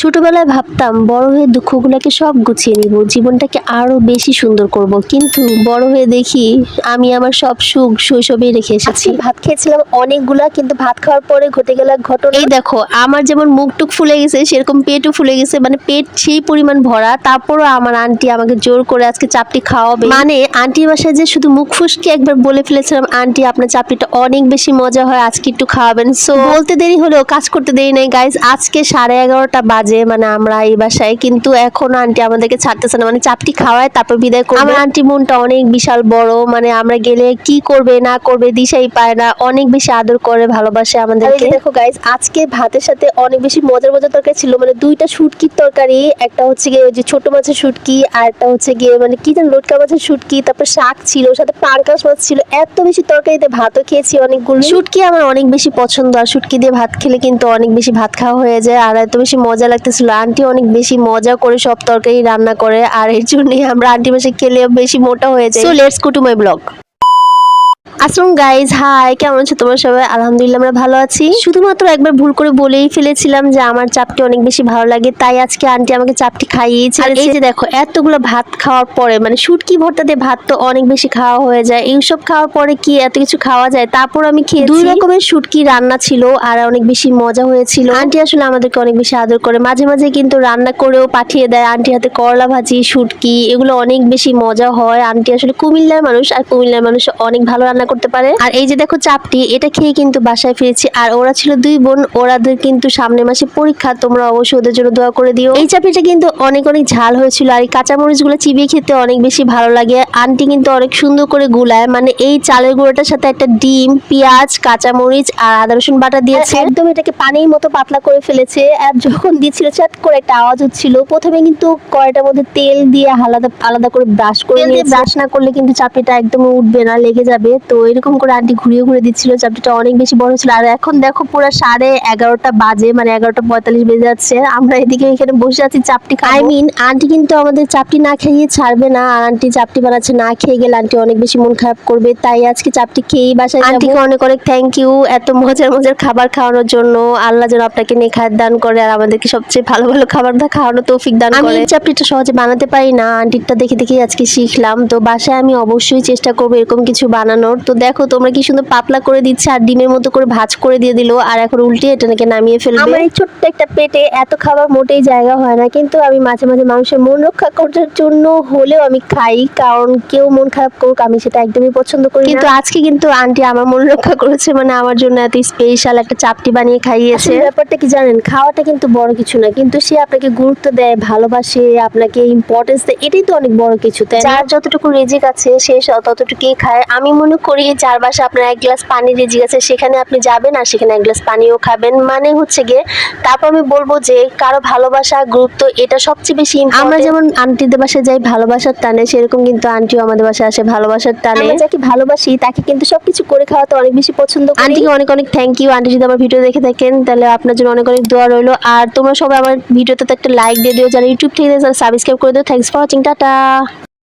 ছোটবেলায় ভাবতাম বড় হয়ে দুঃখগুলোকে সব গুছিয়ে নিব জীবনটাকে আরও বেশি সুন্দর করব। কিন্তু বড় হয়ে দেখি আমি আমার সব সুখ শৈশবেই রেখে এসেছি। ভাত খেয়েছিলাম অনেকগুলা কিন্তু ভাত খাওয়ার পরে ঘটে গেল ঘটনা। এই দেখো আমার যেমন মুখটুক ফুলে গেছে সেরকম পেটও ফুলে গেছে মানে পেট সেই পরিমাণ ভরা তারপরও আমার আন্টি আমাকে জোর করে আজকে চাপটি খাওয়াবে। মানে আন্টির বাসায় যে শুধু মুখ ফুসকে একবার বলে ফেলেছিলাম আন্টি আপনার চাপটিটা অনেক বেশি মজা হয় আজকে একটু খাওয়াবেন। সো বলতে দেরি হলেও কাজ করতে দেরি নেই গাইজ আজকে সাড়ে এগারোটা বাজে। মানে আমরা এই বাসায় কিন্তু এখন আন্টি আমাদেরকে ছাড়তেছে না। মানে চাপটি খাওয়ায় তারপর বিদায় করবে। আমার আন্টি মনটা অনেক বিশাল বড় মানে আমরা গেলে কি করবে না করবে দিশাই পায় না। অনেক বেশি আদর করে ভালোবাসে আমাদেরকে। দেখো গাইজ আজকে ভাতের সাথে অনেক বেশি মজার মজার তরকারি ছিল। মানে দুইটা শুটকির তরকারি একটা হচ্ছে গিয়ে ওই যে ছোট মাছের শুটকি আর একটা হচ্ছে গিয়ে মানে কি যেন লটকা মাছের শুটকি তারপর শাক ছিল সাথে পাঙ্কাশ মাছ ছিল। এত বেশি তরকারিতে ভাতও খেয়েছি অনেকগুলো। শুটকি আমার অনেক বেশি পছন্দ আর শুটকি দিয়ে ভাত খেলে কিন্তু অনেক বেশি ভাত খাওয়া হয়ে যায় আর এত বেশি মজা লাগতেছিল। আন্টি অনেক বেশি মজা করে সব তরকারি রান্না করে, আর এর জন্যই আমরা আন্টি বাসে খেলে বেশি মোটা হয়ে যায় সো লেটস কুটুমাই মাই ব্লগ আসুন গাইজ হাই কেমন আছো তোমার সবাই? আলহামদুলিল্লাহ আমরা ভালো আছি। শুধুমাত্র একবার ভুল করে বলেই ফেলেছিলাম যে আমার চাপটি অনেক বেশি ভালো লাগে তাই আজকে আন্টি আমাকে চাপটি খাইয়েছে আর এই যে দেখো এতগুলো ভাত খাওয়ার পরে মানে শুটকি ভর্তা দিয়ে ভাত তো অনেক বেশি খাওয়া হয়ে যায় এইসব খাওয়ার পরে কি এত কিছু খাওয়া যায়? তারপর আমি খেয়ে দুই রকমের শুটকি রান্না ছিল আর অনেক বেশি মজা হয়েছিল। আন্টি আসলে আমাদেরকে অনেক বেশি আদর করে মাঝে মাঝে কিন্তু রান্না করেও পাঠিয়ে দেয় আন্টি হাতে করলা ভাজি শুটকি এগুলো অনেক বেশি মজা হয়। আন্টি আসলে কুমিল্লার মানুষ আর কুমিল্লার মানুষ অনেক ভালো রান্না করতে পারে। আর এই যে দেখো চাপটি এটা খেয়ে কিন্তু বাসায় ফিরেছি। আর ওরা ছিল দুই বোন ওরাদের কিন্তু সামনের মাসে পরীক্ষা তোমরা অবশ্যই ওদের জন্য দোয়া করে দিও। এই চাপটিটা কিন্তু অনেক অনেক ঝাল হয়েছিল আর এই কাঁচামরিচগুলো চিবিয়ে খেতে অনেক বেশি ভালো লাগে। আন্টি কিন্তু অনেক সুন্দর করে গুলায় মানে এই চালের গুঁড়োটার সাথে একটা ডিম পেঁয়াজ কাঁচামরিচ আর আদা রসুন বাটা দিয়েছে। একদম এটাকে পানির মতো পাতলা করে ফেলেছে আর যখন দিচ্ছিল চাট করে একটা আওয়াজ হচ্ছিল প্রথমে কিন্তু কড়াইটার মধ্যে তেল দিয়ে আলাদা আলাদা করে ব্রাশ করে ব্রাশ না করলে কিন্তু চাপটিটা একদম উঠবে না লেগে যাবে। তো এরকম করে আন্টি ঘুরিয়ে ঘুরিয়ে দিচ্ছিল চাপটিটা অনেক বেশি বড় ছিল। আর এখন দেখো পুরো সাড়ে এগারোটা বাজে মানে এগারোটা পঁয়তাল্লিশ বেজে যাচ্ছে। আমরা এদিকে এখানে বসে আছি চাপটি আই মিন আন্টি কিন্তু আমাদের চাপটি না খেয়ে ছাড়বে না আর আন্টি চাপটি বানাচ্ছে না খেয়ে গেলে আন্টি অনেক বেশি মন খারাপ করবে তাই আজকে চাপটি খেয়েই বাসায় আন্টিকে অনেক অনেক থ্যাংক ইউ এত মজার মজার খাবার খাওয়ানোর জন্য। আল্লাহ যেন আপনাকে নেখাত দান করে আর আমাদেরকে সবচেয়ে ভালো ভালো খাবার দা খাওয়ানো তৌফিক দান করে। আমি চাপটিটা সহজে বানাতে পারি না আন্টিরটা দেখে দেখে আজকে শিখলাম। তো বাসায় আমি অবশ্যই চেষ্টা করব এরকম কিছু বানানোর। তো দেখো তোমরা কি সুন্দর পাতলা করে দিচ্ছে আর ডিমের মতো করে ভাজ করে দিয়ে দিলো আর এখন উল্টে এটা নাকি নামিয়ে ফেলবে। আমার এই ছোট্ট একটা পেটে এত খাবার মোটেই জায়গা হয় না কিন্তু আমি মাঝে মাঝে মানুষের মন রক্ষা করার জন্য হলেও আমি খাই কারণ কেউ মন খারাপ করুক আমি সেটা একদমই পছন্দ করি কিন্তু আজকে কিন্তু আন্টি আমার মন রক্ষা করেছে মানে আমার জন্য এত স্পেশাল একটা চাপটি বানিয়ে খাইয়েছে। ব্যাপারটা কি জানেন খাওয়াটা কিন্তু বড় কিছু না কিন্তু সে আপনাকে গুরুত্ব দেয় ভালোবাসে আপনাকে ইম্পর্টেন্স দেয় এটাই তো অনেক বড় কিছু তাই যার যতটুকু রেজিক আছে সে স- ততটুকুই খায়। আমি মনে করি যার বাসা আপনার এক গ্লাস পানি রেজিক আছে সেখানে আপনি যাবেন আর সেখানে এক গ্লাস পানিও খাবেন? মানে হচ্ছে গিয়ে তারপর আমি বলব যে কারও ভালোবাসা গুরুত্ব এটা সবচেয়ে বেশি আমরা যেমন আন্টিদের বাসায় যাই ভালোবাসার টানে সেরকম কিন্তু আন্টিও আমাদের বাসায় আসে ভালোবাসার টানে। আমরা যাকে ভালোবাসি তাকে কিন্তু সবকিছু করে খাওয়াতে অনেক বেশি পছন্দ করি। আন্টিকে অনেক অনেক থ্যাংক ইউ আন্টি যদি আমার ভিডিও দেখে থাকেন তাহলে আপনার জন্য অনেক অনেক দোয়া রইল। আর তোমরা সবাই আমার ভিডিওতে তো একটা লাইক দিয়ে দিও যারা ইউটিউব থেকে যারা সাবস্ক্রাইব করে দিও। Thanks for watching tata.